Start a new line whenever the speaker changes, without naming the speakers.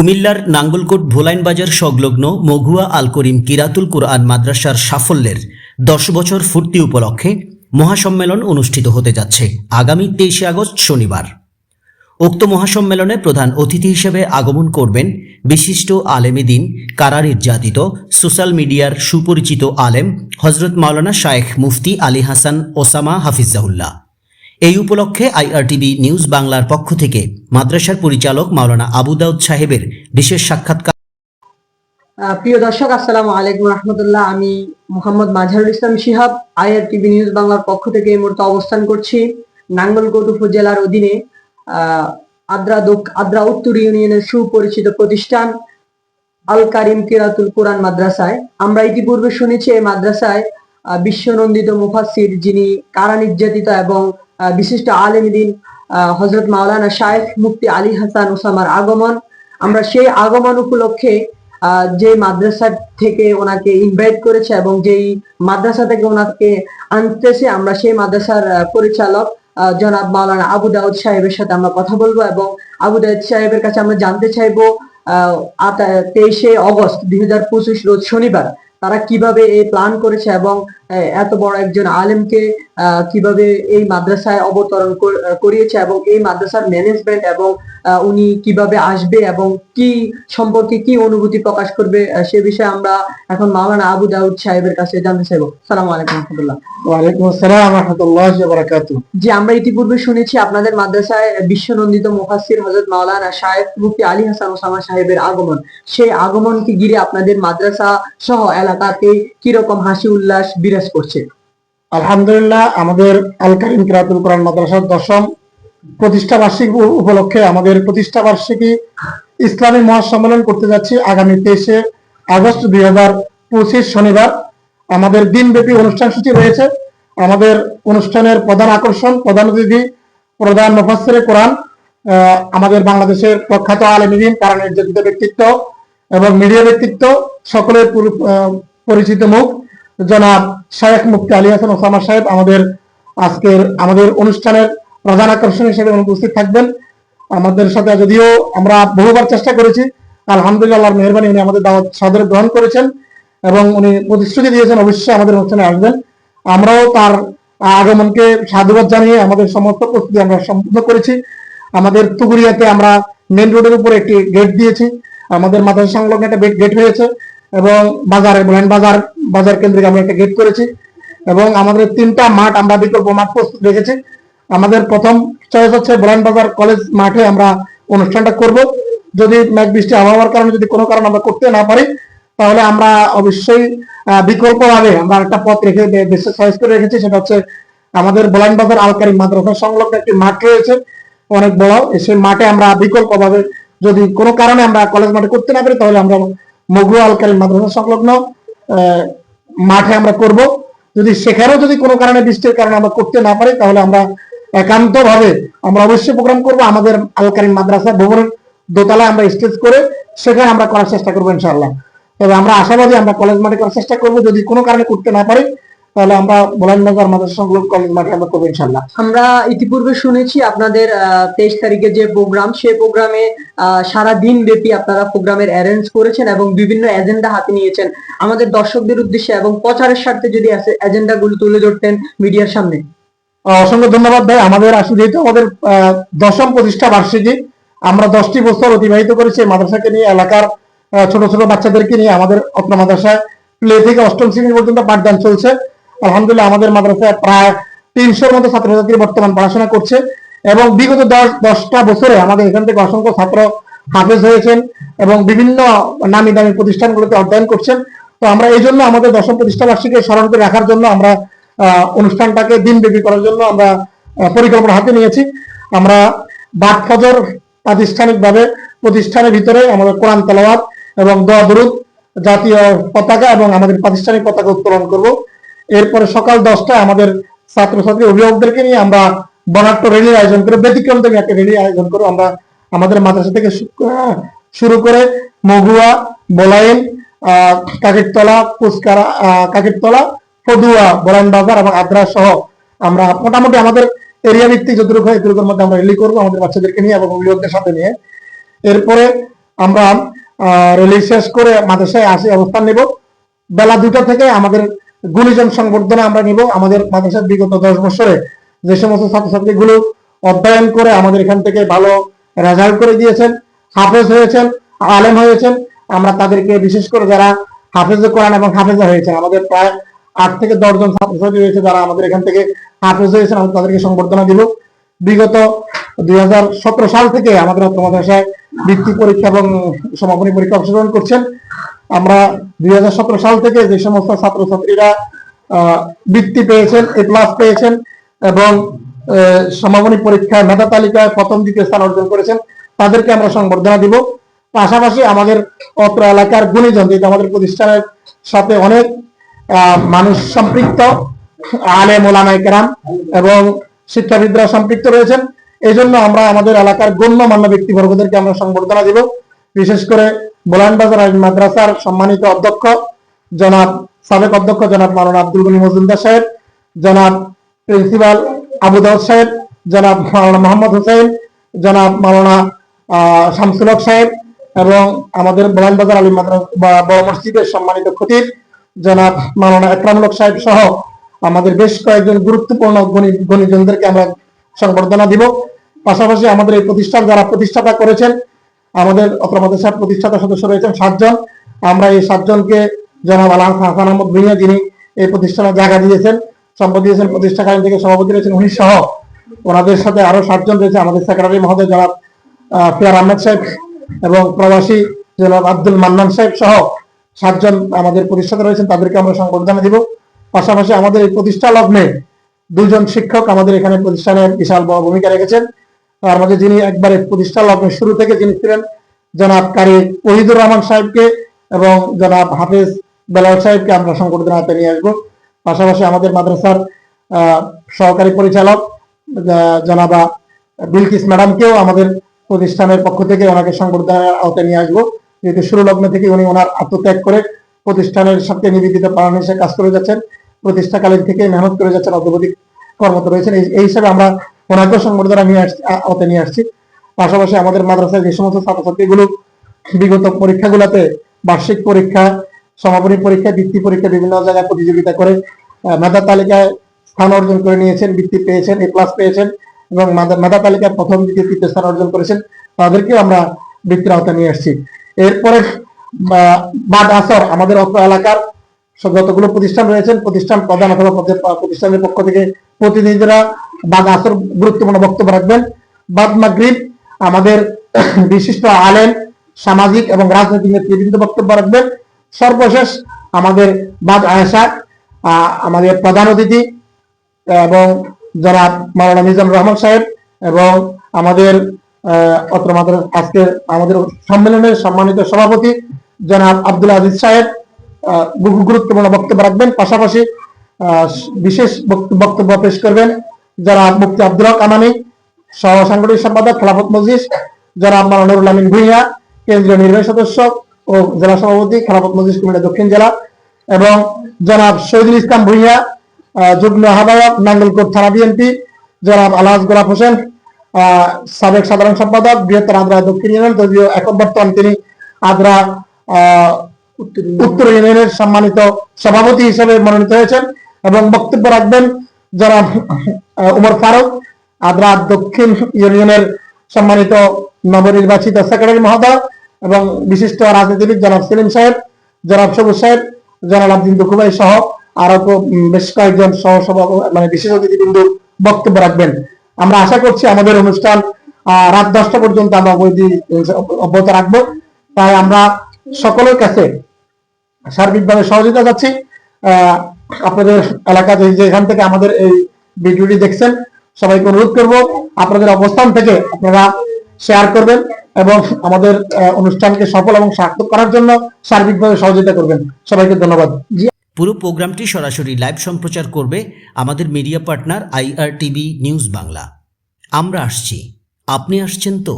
কুমিল্লার নাঙ্গলকোট ভোলাইন বাজার সংলগ্ন মঘুয়া আল করিম কিরাতুল কুরআন মাদ্রাসার সাফল্যের দশ বছর পূর্তি উপলক্ষে মহাসম্মেলন অনুষ্ঠিত হতে যাচ্ছে আগামী তেইশে আগস্ট শনিবার। উক্ত মহাসম্মেলনে প্রধান অতিথি হিসেবে আগমন করবেন বিশিষ্ট আলেমী দিন কারা নির্যাতিত সোশ্যাল মিডিয়ার সুপরিচিত আলেম হজরত মাওলানা শায়েখ মুফতি আলী হাসান ওসামা হাফিজাউল্লাহ এই উপলক্ষে আইআরটিভি নিউজ বাংলার পক্ষ থেকে মাদ্রাসার পরিচালক মাওলানা আবু দাউদ সাহেবের বিশেষ সাক্ষাৎকার।
প্রিয় দর্শক, আসসালামু আলাইকুম রহমতুল্লাহ। আমি Mohammad Majharul Islam Shihab IR TV news বাংলার পক্ষ থেকে এই মুহূর্তে অবস্থান করছি নাঙ্গলকোট উপজেলার অধীনে। আদ্রা আদ্রা উত্তর ইউনিয়নের সুপরিচিত প্রতিষ্ঠান আল কারিম কিরাতুল কোরআন মাদ্রাসায়। আমরা ইতিপূর্বে শুনেছি এই মাদ্রাসায় বিশ্বনন্দিত মুফাসির যিনি কারা নির্যাতিত এবং বিশিষ্ট আলেমদিন হজরত মাওলানা শায়েখ মুফতি আলী হাসান ওসামার আগমন। আমরা সেই আগমন উপলক্ষে যে মাদ্রাসা থেকে ওনাকে ইনভাইট করেছে এবং যেই মাদ্রাসা থেকে ওনাকে আনতেছে, আমরা সেই মাদ্রাসার পরিচালক জনাব মাওলানা আবু দাউদ সাহেবের সাথে আমরা কথা বলব এবং আবু দাউদ সাহেবের কাছে আমরা জানতে চাইব, আহ তেইশে অগস্ট দুই হাজার পঁচিশ রোজ শনিবার তারা কীভাবে এই প্ল্যান করেছে এবং এত বড় একজন আলেমকে কীভাবে এই মাদ্রাসায় অবতরণ করিয়েছে এবং এই মাদ্রাসার ম্যানেজমেন্ট এবং উনি কীভাবে আসবে এবং কি সম্পর্কে কি অনুভূতি প্রকাশ করবে সে বিষয়ে আমরা এখন মাওলানা আবু দাউদ সাহেবের কাছে জানতে চাইব। সালাম আলাইকুম রহমতুল্লাহ।
ওয়ালাইকুম আসসালাম রহমতুল্লাহ বারাকাতু
যে আমরা ইতিপূর্বে শুনেছি আপনাদের মাদ্রাসায় বিশ্বনন্দিত মুফাসসির হযরত মাওলানা শায়েখ মুফতি আলী হাসান ওসামা সাহেবের আগমন। সেই আগমনকে ঘিরে আপনাদের মাদ্রাসা সহ এলাকাতে কীরকম হাসি উল্লাস বিরাজ করছে।
আলহামদুলিল্লাহ, আমাদের আল কারিম কিরাতুল কোরআন মাদ্রাসার দশম প্রতিষ্ঠা বার্ষিকী উপলক্ষে আমাদের প্রতিষ্ঠা বার্ষিকী ইসলামী মহাসম্মেলন করতে যাচ্ছি আগামী তেইশে আগস্ট দুই হাজার পঁচিশ শনিবার। আমাদের দিনব্যাপী অনুষ্ঠান সূচি রয়েছে। আমাদের অনুষ্ঠানের প্রধান আকর্ষণ, প্রধান অতিথি, প্রধান মুফাসসিরে কোরআন আমাদের বাংলাদেশের প্রখ্যাত আলমীদিন কারণ নির্যাতিত ব্যক্তিত্ব এবং মিডিয়া ব্যক্তিত্ব, সকলের পরিচিত মুখ। জনাব শায়েখ মুফতি আলী হাসান ওসামা সাহেব আমাদের আজকের আমাদের অনুষ্ঠানের প্রধান আকর্ষণ হিসেবে উপস্থিত থাকবেন। আমাদের সাথে যদিও আমরা বহুবার চেষ্টা করেছি, আলহামদুলিল্লাহ মেহরবানি উনি আমাদের দাওয়াত সাদরে গ্রহণ করেছেন এবং উনি প্রতিশ্রুতি দিয়েছেন অবশ্যই আমাদের অনুষ্ঠানে আসবেন। আমরাও তার আগমনকে সাধুবাদ জানিয়ে আমাদের সমস্ত প্রস্তুতি আমরা সম্পূর্ণ করেছি। আমাদের তুগুরিয়াতে আমরা মেন রোডের উপরে একটি গেট দিয়েছি। আমাদের মাদ্রাসা সংলগ্ন একটা গেট হয়েছে। এবং বাজারে, বলেন বাজার বাজার কেন্দ্রিক আমরা একটা গেট করেছি এবং আমাদের তিনটা মাঠ আমরা বিকল্প মাঠ প্রস্তুত রেখেছি। আমাদের প্রথম চয়েস হচ্ছে বলান বাজার কলেজ মাঠে আমরা অনুষ্ঠানটা করব। যদি মেঘ বৃষ্টি আবহাওয়ার কারণে যদি কোনো কারণে আমরা করতে না পারি, তাহলে আমরা অবশ্যই বিকল্প ভাবে আমরা একটা পথ রেখে বেশি চয়েস করে রেখেছি, সেটা হচ্ছে আমাদের বলান বাজার আলকারি মাদ্রাসা সংলগ্ন একটি মাঠ রয়েছে, অনেক বড়। সেই মাঠে আমরা বিকল্প ভাবে যদি কোনো কারণে আমরা কলেজ মাঠে করতে না পারি, তাহলে আমরা মগু আলকারি মাদ্রাসা সংলগ্ন মাঠে আমরা করব। যদি সেখানেও যদি কোনো কারণে বৃষ্টির কারণে আমরা করতে না পারি, তাহলে আমরা একান্ত ভাবে আমরা অবশ্যই প্রোগ্রাম করব। আমাদের আলকারি মাদ্রাসা ভবনের দোতলায় আমরা স্টেজ করে সেখানে আমরা করার চেষ্টা করব ইনশাল্লাহ তবে আমরা আশাবাদী আমরা কলেজ মাঠে করার চেষ্টা করব। যদি কোনো কারণে করতে না পারি তাহলে আমরা বাজার মাদ্রাসা সংলগ্ন কলেজ মাঠে আমরা করব ইনশাআল্লাহ।
আমরা ইতিপূর্বে শুনেছি আপনাদের তেইশ তারিখে যে প্রোগ্রাম সেই প্রোগ্রামে সারা দিন ব্যাপী আপনারা প্রোগ্রামের অ্যারেঞ্জ করেছেন এবং বিভিন্ন এজেন্ডা হাতে নিয়েছেন। আমাদের দর্শকদের উদ্দেশ্যে এবং প্রচারের স্বার্থে যদি এজেন্ডা গুলো তুলে ধরতেন মিডিয়ার সামনে।
অসংখ্য ধন্যবাদ ভাই। আমাদের আসলে যেহেতু আমাদের দশম প্রতিষ্ঠা বার্ষিকী আমরা দশটি বছর অতিবাহিত করেছি মাদ্রাসাকে নিয়ে এলাকার ছোট ছোট বাচ্চাদেরকে নিয়ে আমাদের অত্র মাদ্রাসায়। প্লে থেকে অষ্টম শ্রেণি পর্যন্ত পাঠদান চলছে। আলহামদুলিল্লাহ আমাদের মাদ্রাসায় প্রায় তিনশোর মতো ছাত্রছাত্রী বর্তমান পড়াশোনা করছে এবং বিগত দশ, দশটা বছরে আমাদের এখান থেকে অসংখ্য ছাত্র হাফেজ হয়েছেন এবং বিভিন্ন নামি দামি প্রতিষ্ঠানগুলোতে অধ্যয়ন করছেন। তো আমরা এই জন্য আমাদের দশম প্রতিষ্ঠা বার্ষিকী স্মরণ করে রাখার জন্য আমরা অনুষ্ঠানটাকে দিনব্যাপী করার জন্য আমরা পরিকল্পনা হাতে নিয়েছি। আমরা বাদ ফজর প্রাতিষ্ঠানিকভাবে প্রতিষ্ঠানের ভিতরে আমাদের কোরআন তেলাওয়াত এবং দোয়া দরুদ জাতীয় পতাকা এবং আমাদের প্রাতিষ্ঠানিক পতাকা উত্তোলন করব। এরপরে সকাল দশটায় আমাদের ছাত্রছাত্রী অভিভাবকদেরকে নিয়ে আমরা বনাট্য রেলির আয়োজন করে ব্যতিক্রম থেকে একটা রেলি আয়োজন করব আমরা আমাদের মাদ্রাসা থেকে শুরু করে মগুয়া বোলাইন আহ, কাকিরতলা পুস্কারা কাকিরতলা ফদুয়া বরান বাজার এবং আদ্রা সহ আমরা মোটামুটি আমাদের এরিয়া ভিত্তিক যতটুকু হয় এতটুকুর মধ্যে আমরা রেলি করব আমাদের বাচ্চাদেরকে নিয়ে এবং অভিভাবকদের সাথে নিয়ে। এরপরে আমরা রিলিজ শেষ করে মাদ্রাসায় আসি অবস্থান নেব। বেলা দুটা থেকে আমাদের গুণীজন সংবর্ধনা আমরা নিব। আমাদের মাদ্রাসার বিগত দশ বছরে যে সমস্ত ছাত্রছাত্রীগুলো অধ্যয়ন করে আমাদের এখান থেকে ভালো রেজাল্ট করে দিয়েছেন, হাফেজ হয়েছেন, আলেম হয়েছেন, আমরা তাদেরকে বিশেষ করে যারা হাফেজ কোরআন এবং হাফেজা হয়েছেন, আমাদের প্রায় আট থেকে দশজন ছাত্রছাত্রী রয়েছে যারা আমাদের এখান থেকে হাফেজ হয়েছেন, আমরা তাদেরকে সংবর্ধনা দিব। বিগত দুই হাজার সতেরো সাল থেকে আমাদের মাদ্রাসায় বৃত্তি পরীক্ষা এবং সমাপনী পরীক্ষা অংশগ্রহণ করছেন। আমরা দুই হাজার সতেরো সাল থেকে যে সমস্ত ছাত্রছাত্রীরা বৃত্তি পেয়েছেন, এ প্লাস পেয়েছেন এবং সমাপনী পরীক্ষায় মেধা তালিকায় প্রথম, দ্বিতীয় স্থান অর্জন করেছেন, তাদেরকে আমরা সংবর্ধনা দিব। পাশাপাশি আমাদের অত্র এলাকার গুণীজন যেটা আমাদের প্রতিষ্ঠানের সাথে অনেক মানুষ সম্পৃক্ত, আলে মোলানাই কেরাম এবং শিক্ষাবিদরা সম্পৃক্ত রয়েছেন। এই জন্য আমরা আমাদের এলাকার গণ্যমান্য ব্যক্তিবর্গদেরকে আমরা সংবর্ধনা দিব। বিশেষ করে বোলান বাজার আইন মাদ্রাসার সম্মানিত অধ্যক্ষ জনাব, সাবেক অধ্যক্ষ জনাব মাওলানা আব্দুল গনি মজুমদার সাহেব, জনাব প্রিন্সিপাল আবু দাউদ সাহেব, জনাব মাওলানা মোহাম্মদ হোসেন, জনাব মাওলানা শামসুল হক সাহেব এবং আমাদের বোলান বাজার আলী মাদ্রাসা বড় মসজিদের সম্মানিত খতিব জনাব মাওলানা একরামুল হক সাহেব সহ আমাদের বেশ কয়েকজন গুরুত্বপূর্ণ গণিজনদেরকে আমরা সংবর্ধনা দিব। পাশাপাশি আমাদের এই প্রতিষ্ঠান যারা প্রতিষ্ঠাতা করেছেন, আমাদের অত্র প্রতিষ্ঠাতা সদস্য রয়েছেন সাতজন। আমরা এই সাতজনকে জনাব আলহাম হাসান আহমদ ভুইয়া যিনি এই প্রতিষ্ঠানে জায়গা দিয়েছেন সম্পদ দিয়েছেন, প্রতিষ্ঠাকালীন থেকে সভাপতি রয়েছেন উনি সহ। ওনাদের সাথে আরও সাতজন রয়েছে, আমাদের সেক্রেটারি মহোদয় জনাব ফিয়ার আহমেদ সাহেব এবং প্রবাসী জনাব আব্দুল মান্নান সাহেব সহ সাতজন আমাদের প্রতিষ্ঠাতা রয়েছেন, তাদেরকে আমরা সংবর্ধনা দিব। পাশাপাশি আমাদের এই প্রতিষ্ঠা লগ্নে দুজন শিক্ষক আমাদের এখানে প্রতিষ্ঠানে বিশাল বড় ভূমিকা রেখেছেন। তার মধ্যে যিনি একবারে প্রতিষ্ঠা লগ্নের শুরু থেকে যিনি ছিলেন, জনাব কারি ওহিদুর রহমান সাহেবকে এবং জনাব হাফিজ বেলাল সাহেবকে আমরা সংবর্ধনাতে নিয়ে আসব। পাশাপাশি আমাদের মাদ্রাসার সহকারী পরিচালক জনাবা বিলকিস ম্যাডামকেও আমাদের প্রতিষ্ঠানের পক্ষ থেকে ওনাকে সংবর্ধনার আওতায় নিয়ে আসব। যেহেতু শুরু লগ্ন থেকে উনি ওনার আত্মত্যাগ করে প্রতিষ্ঠানের সাথে নিবেদিত প্রাণ হিসেবে কাজ করে যাচ্ছেন। প্রতিষ্ঠাকালীন থেকে মেহনত করে যাচ্ছেন অগ্রগতি কর্মরত রয়েছেন। এই- হিসাবে আমরা ওনাকেও সংবর্ধনা নিয়ে আসছি আওতায় নিয়ে আসছি। পাশাপাশি আমাদের মাদ্রাসায় যে সমস্ত ছাত্রছাত্রীগুলো বিগত পরীক্ষাগুলোতে বার্ষিক পরীক্ষা, সমাপনী পরীক্ষা, বৃত্তি পরীক্ষা বিভিন্ন জায়গায় প্রতিযোগিতা করে মেধা তালিকায় স্থান অর্জন করে নিয়েছেন, বৃত্তি পেয়েছেন, এ প্লাস পেয়েছেন এবং মেধা- তালিকায় প্রথম, দ্বিতীয়, তৃতীয় স্থান অর্জন করেছেন, তাদেরকেও আমরা বৃত্তির আওতায় নিয়ে আসছি। এরপরে বাদ আসর, আমাদের অত্র এলাকার যতগুলো প্রতিষ্ঠান রয়েছেন, প্রতিষ্ঠান প্রধান অথবা প্রতিষ্ঠানের পক্ষ থেকে প্রতিনিধিরা বাদ আসর গুরুত্বপূর্ণ বক্তব্য রাখবেন। বাদ মাগরিব আমাদের বিশিষ্ট আলেম, সামাজিক এবং রাজনৈতিক নেতৃবৃন্দ বক্তব্য রাখবেন। সর্বশেষ আমাদের বাদ আয়েশা আমাদের প্রধান অতিথি এবং জনাব মাওলানা মিজানুর রহমান সাহেব এবং আমাদের অত্র আজকের আমাদের সম্মেলনের সম্মানিত সভাপতি জনাব আব্দুল আজিজ সাহেব। গুরুত্বপূর্ণ বক্তব্য রাখবেন। পাশাপাশি বিশেষ বক্ত- বক্তব্য পেশ করবেন যারা মুফতি আব্দুল হক আমানি, সহ সাংগঠনিক সম্পাদক খেলাফত মজলিস জনাব মাওলানা নুরুল আমিন ভুইয়া, কেন্দ্রীয় নির্বাহী সদস্য ও জেলা সভাপতি খেলাফত মজলিস কুমিল্লা দক্ষিণ জেলা, এবং জনাব শহীদুল ইসলাম ভুইয়া যুগ্ম আহ্বায়ক, নাঙ্গলকোট থানা বিএনপি, জনাব আলহাজ গোলাপ হোসেন সাবেক সাধারণ সম্পাদক, বৃহত্তর আদ্রা দক্ষিণ ইউনিয়ন, যদিও এখন বর্তমান তিনি আদ্রা উত্তর। ইউনিয়নের সম্মানিত সভাপতি হিসেবে মনোনীত হয়েছেন এবং বক্তব্য রাখবেন আহ, উমর ফারুক আদ্রা দক্ষিণ ইউনিয়নের সম্মানিত নবনির্বাচিত সেক্রেটারি মহোদয় এবং বিশিষ্ট রাজনীতিবিদ জনাব সেলিম সাহেব জনাব সবুজ সাহেব জনাব আব্দিন দুকুবাই সহ আরও বেশ কয়েকজন সহ মানে বিশেষ অতিথিবৃন্দ বক্তব্য রাখবেন। আমরা আশা করছি আমাদের অনুষ্ঠান রাত দশটা পর্যন্ত আমরা অব্যাহত রাখব। তাই আমরা সকলের কাছে সার্বিকভাবে সহযোগিতা যাচ্ছি। আপনাদের এলাকাতে যে এখান থেকে আমাদের এই ভিডিওটি দেখছেন, সবাইকে অনুরোধ করব, আপনাদের অবস্থান থেকে আপনারা শেয়ার করবেন এবং আমাদের অনুষ্ঠানকে সফল এবং সার্থক করার জন্য সার্বিকভাবে সহযোগিতা করবেন। সবাইকে ধন্যবাদ।
পুরো প্রোগ্রামটি সরাসরি লাইভ সম্প্রচার করবে আমাদের media partner IRTV news Bangla. আমরা আসছি। আপনি আসছেন তো?